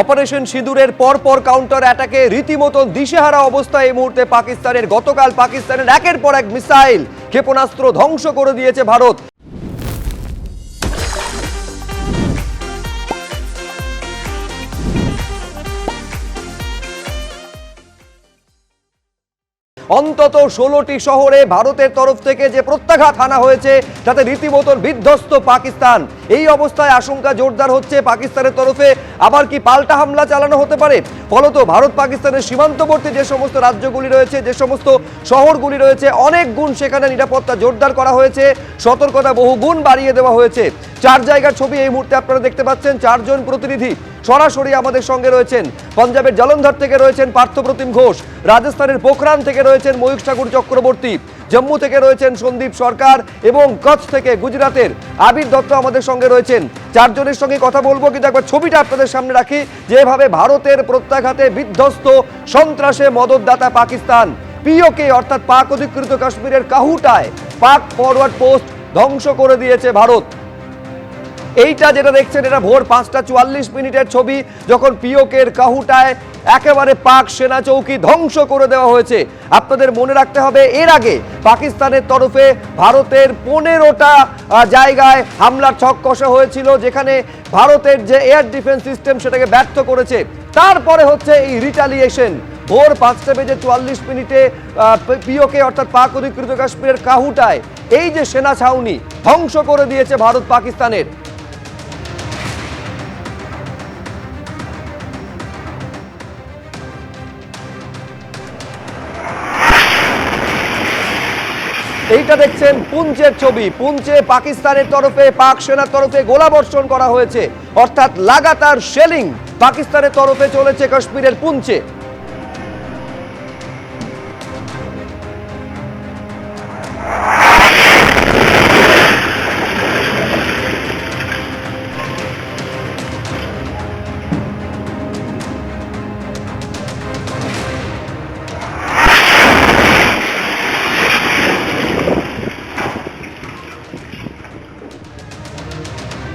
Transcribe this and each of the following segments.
Operation সিঁদুরের পর পর কাউন্টার অ্যাটাকে রীতিমতো দিশেহারা অবস্থায় এই মুহূর্তে পাকিস্তানের। গতকাল পাকিস্তানের একের পর এক মিসাইল ক্ষেপণাস্ত্র ধ্বংস করে দিয়েছে ভারত। অন্তত ষোলোটি শহরে ভারতের তরফ থেকে যে প্রত্যাঘাত হানা হয়েছে তাতে রীতিমতন বিধ্বস্ত পাকিস্তান। এই অবস্থায় আশঙ্কা জোরদার হচ্ছে পাকিস্তানের তরফে। আবার কি পাল্টা হামলা চালানো হতে পারে? ফলত ভারত পাকিস্তানের সীমান্তবর্তী যে সমস্ত রাজ্যগুলি রয়েছে, যে সমস্ত শহরগুলি রয়েছে, অনেক গুণ সেখানে নিরাপত্তা জোরদার করা হয়েছে। সতর্কতা বহু গুণ বাড়িয়ে দেওয়া হয়েছে। চার জায়গার ছবি এই মুহূর্তে আপনারা দেখতে পাচ্ছেন, চারজন প্রতিনিধি। সরাসরি আমাদের সঙ্গে রয়েছেন। পাঞ্জাবের জলন্ধর থেকে রয়েছেন পার্থপ্রতিম ঘোষ, রাজস্থানের পোখরান থেকে রয়েছেন ময়ূখ ঠাকুর চক্রবর্তী, জম্মু থেকে রয়েছেন সন্দীপ সরকার এবং কচ্ছ থেকে গুজরাতের আবির দত্ত আমাদের সঙ্গে রয়েছেন। চারজনের সঙ্গে কথা বলব, কিন্তু একবার ছবিটা আপনাদের সামনে রাখি যেভাবে ভারতের প্রত্যাঘাতে বিধ্বস্ত সন্ত্রাসে মদতদাতা পাকিস্তান। পিওকে অর্থাৎ পাক অধিকৃত কাশ্মীরের কাহুটায় পাক ফরওয়ার্ড পোস্ট ধ্বংস করে দিয়েছে ভারত। এইটা যেটা দেখছেন, এটা ভোর পাঁচটা চুয়াল্লিশ মিনিটের ছবি, যখন পিওকের কাহুটায় একেবারে পাক সেনা চৌকি ধ্বংস করে দেওয়া হয়েছে। আপনাদের মনে রাখতে হবে, এর আগে পাকিস্তানের তরফে ভারতের পনেরোটা জায়গায় হামলার ছক কষা হয়েছিল, যেখানে ভারতের যে এয়ার ডিফেন্স সিস্টেম সেটাকে ব্যর্থ করেছে। তারপরে হচ্ছে এই রিটালিয়েশন ভোর পাঁচটা বেজে চুয়াল্লিশ মিনিটে পিওকে অর্থাৎ পাক অধিকৃত কাশ্মীরের কাহুটায় এই যে সেনা ছাউনি ধ্বংস করে দিয়েছে ভারত পাকিস্তানের। এইটা দেখছেন পুঞ্চের ছবি। পুঞ্চে পাকিস্তানের তরফে, পাক সেনার তরফে গোলাবর্ষণ করা হয়েছে। অর্থাৎ লাগাতার শেলিং পাকিস্তানের তরফে চলেছে কাশ্মীরের পুঞ্চে।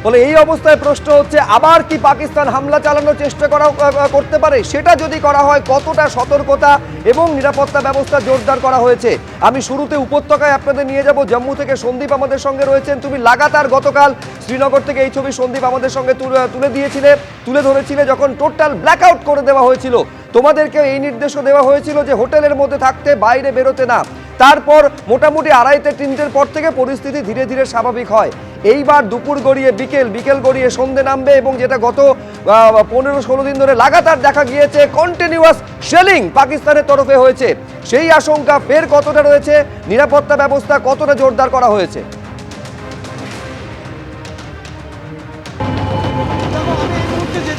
ফলে এই অবস্থায় প্রশ্ন হচ্ছে, আবার কি পাকিস্তান হামলা চালানোর চেষ্টা করা করতে পারে? সেটা যদি করা হয়, কতটা সতর্কতা এবং নিরাপত্তা ব্যবস্থা জোরদার করা হয়েছে? আমি শুরুতে উপত্যকায় আপনাদের নিয়ে যাব। জম্মু থেকে সন্দীপ আমাদের সঙ্গে রয়েছেন। তুমি লাগাতার গতকাল শ্রীনগর থেকে এই ছবি সন্দীপ আমাদের সঙ্গে তুলে দিয়েছিলে, তুলে ধরেছিলে যখন টোটাল ব্ল্যাক আউট করে দেওয়া হয়েছিল। তোমাদেরকে এই নির্দেশও দেওয়া হয়েছিল যে হোটেলের মধ্যে থাকতে, বাইরে বেরোতে না। তারপর মোটামুটি আড়াইতে তিনটের পর থেকে পরিস্থিতি ধীরে ধীরে স্বাভাবিক হয়। এইবার দুপুর গড়িয়ে বিকেল বিকেল গড়িয়ে সন্ধে নামবে এবং যেটা গত পনেরো ষোলো দিন ধরে লাগাতার দেখা গিয়েছে কন্টিনিউয়াস শেলিং পাকিস্তানের তরফে হয়েছে। সেই আশঙ্কা ফের কতটা রয়েছে, নিরাপত্তা ব্যবস্থা কতটা জোরদার করা হয়েছে?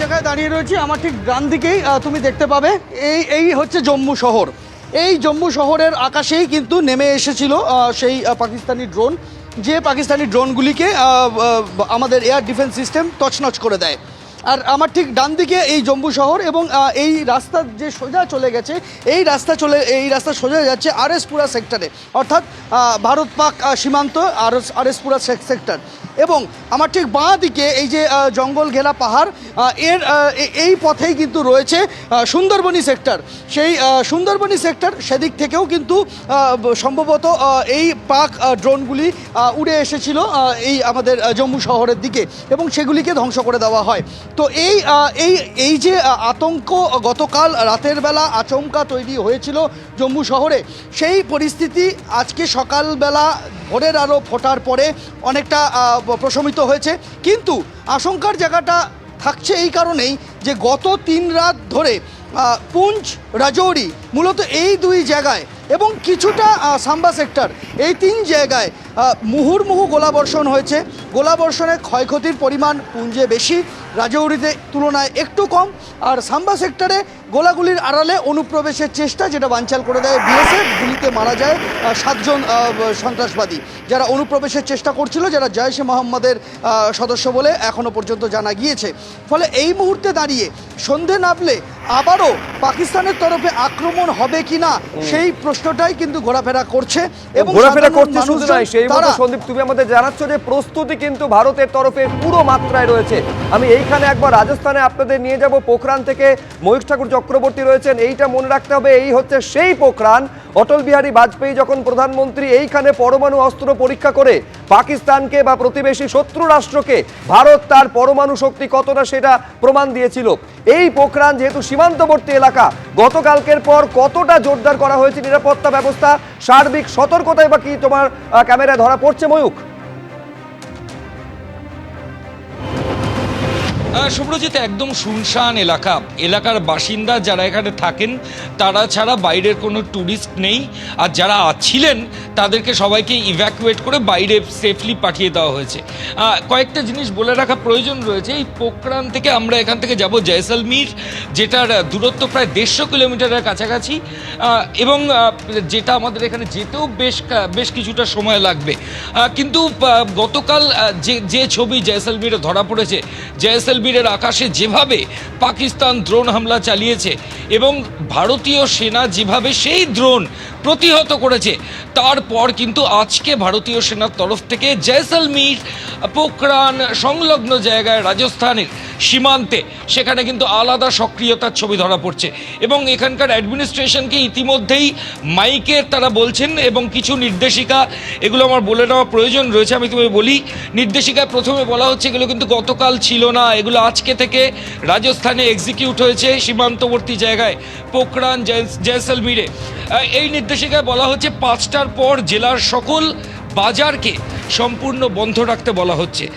জায়গায় দাঁড়িয়ে রয়েছি, আমার ঠিক ডান দিকেই তুমি দেখতে পাবে, এই এই হচ্ছে জম্মু শহর। এই জম্মু শহরের আকাশেই কিন্তু নেমে এসেছিল সেই পাকিস্তানি ড্রোন যে পাকিস্তানি ড্রোনগুলিকে আমাদের এয়ার ডিফেন্স সিস্টেম তছনছ করে দেয়। আর আমার ঠিক ডান দিকে এই জম্মু শহর এবং এই রাস্তা যে সোজা চলে গেছে, এই রাস্তা চলে, এই রাস্তা সোজা যাচ্ছে আরএসপুরা সেক্টরে। অর্থাৎ ভারত পাক সীমান্ত আর আরএসপুরা সেক্টর। এবং আমার ঠিক বাঁ দিকে এই যে জঙ্গল ঘেরা পাহাড় এর এই পথেই কিন্তু রয়েছে সুন্দরবনী সেক্টর সেই সুন্দরবনী সেক্টর সেদিক থেকেও কিন্তু সম্ভবত এই পাক ড্রোনগুলি উড়ে এসেছিল এই আমাদের জম্মু শহরের দিকে এবং সেগুলিকে ধ্বংস করে দেওয়া হয়। তো এই এই এই যে আতঙ্ক গতকাল রাতের বেলা আচমকা তৈরি হয়েছিল জম্মু শহরে, সেই পরিস্থিতি আজকে সকালবেলা ভোরের আরও ফোটার পরে অনেকটা প্রশমিত হয়েছে। কিন্তু আশঙ্কার জায়গাটা থাকছে এই কারণেই যে গত তিন রাত ধরে পুঞ্চ রাজৌরি মূলত এই দুই জায়গায় এবং কিছুটা সাম্বা সেক্টর এই তিন জায়গায় মুহুর্মুহু গোলাবর্ষণ হয়েছে। গোলাবর্ষণে ক্ষয়ক্ষতির পরিমাণ পুঞ্জে বেশি। রাজৌরিতে তুলনায় একটু কম আর সাম্বা সেক্টরে গোলাগুলির আড়ালে অনুপ্রবেশের চেষ্টা যেটা বানচাল করে দেয় বিএসএফ গুলিতে মারা যায় সাতজন সন্ত্রাসবাদী। যারা অনুপ্রবেশের চেষ্টা করছিল যারা জয়শে মোহাম্মদের সদস্য বলে এখনও পর্যন্ত জানা গিয়েছে। ফলে এই মুহূর্তে দাঁড়িয়ে সন্ধে নামলে আবারও পাকিস্তানের তরফে আক্রমণ হবে কিনা সেই প্রশ্নটাই কিন্তু ঘোরাফেরা করছে এবং ঘোরাফেরা করছে শুধু নয় সেই মতো সন্দীপ তুমি আমাদের জানাচ্ছ যে প্রস্তুতি কিন্তু ভারতের তরফে পুরো মাত্রায় রয়েছে। আমি এইখানে একবার রাজস্থানে আপনাদের নিয়ে যাব। পোখরান থেকে ময়ূর ঠাকুর চক্রবর্তী রয়েছেন। এইটা মনে রাখতে হবে, এই হচ্ছে সেই পোখরান। অটল বিহারী বাজপেয়ী যখন প্রধানমন্ত্রী, এইখানে পরমাণু অস্ত্র পরীক্ষা করে পাকিস্তানকে বা প্রতিবেশী শত্রু রাষ্ট্রকে, ভারত তার পরমাণু শক্তি কতটা সেটা প্রমাণ দিয়েছিল। এই পোখরান যেহেতু সীমান্তবর্তী এলাকা, গতকালকের পর কতটা জোরদার করা হয়েছে নিরাপত্তা ব্যবস্থা, সার্বিক সতর্কতায় বা কি তোমার ক্যামেরায় ধরা পড়ছে ময়ূক শুভ্রজিৎ একদম শুনশান এলাকা। এলাকার বাসিন্দা যারা এখানে থাকেন, তারা ছাড়া বাইরের কোনো ট্যুরিস্ট নেই। আর যারা ছিলেন তাদেরকে সবাইকে ইভ্যাকুয়েট করে বাইরে সেফলি পাঠিয়ে দেওয়া হয়েছে। কয়েকটা জিনিস বলে রাখা প্রয়োজন রয়েছে। এই পোকরান থেকে আমরা এখান থেকে যাব জয়সলমীর, যেটার দূরত্ব প্রায় দেড়শো কিলোমিটারের কাছাকাছি। এবং যেটা আমাদের এখানে যেতেও বেশ বেশ কিছুটা সময় লাগবে। কিন্তু গতকাল যে যে ছবি জয়সলমীরে ধরা পড়েছে জয়সলমীরের আকাশে যেভাবে পাকিস্তান দ্রোন হামলা চালিয়েছে এবং ভারতীয় সেনা যেভাবে সেই দ্রোন প্রতিহত করেছে, তারপর কিন্তু আজকে ভারতীয় সেনার তরফ থেকে জয়সলমীর পোখরান সংলগ্ন জায়গায় রাজস্থানের সীমান্তে। সেখানে কিন্তু আলাদা সক্রিয়তার ছবি ধরা পড়ছে। এবং এখানকার অ্যাডমিনিস্ট্রেশনকে ইতিমধ্যেই মাইকের তারা বলছেন এবং কিছু নির্দেশিকা, এগুলো আমার বলে নেওয়া প্রয়োজন রয়েছে, আমি তুমি বলি। নির্দেশিকায় প্রথমে বলা হচ্ছে এগুলো কিন্তু গতকাল ছিল না, এগুলো আজকে থেকে রাজস্থানে এক্সিকিউট হয়েছে সীমান্তবর্তী জায়গায়, পোখরান, জয়- জয়সলমীরে। এই নির্দেশিকায় বলা হচ্ছে পাঁচটার পর জেলার সকল বাজারকে সম্পূর্ণ বন্ধ রাখতে বলা হচ্ছে।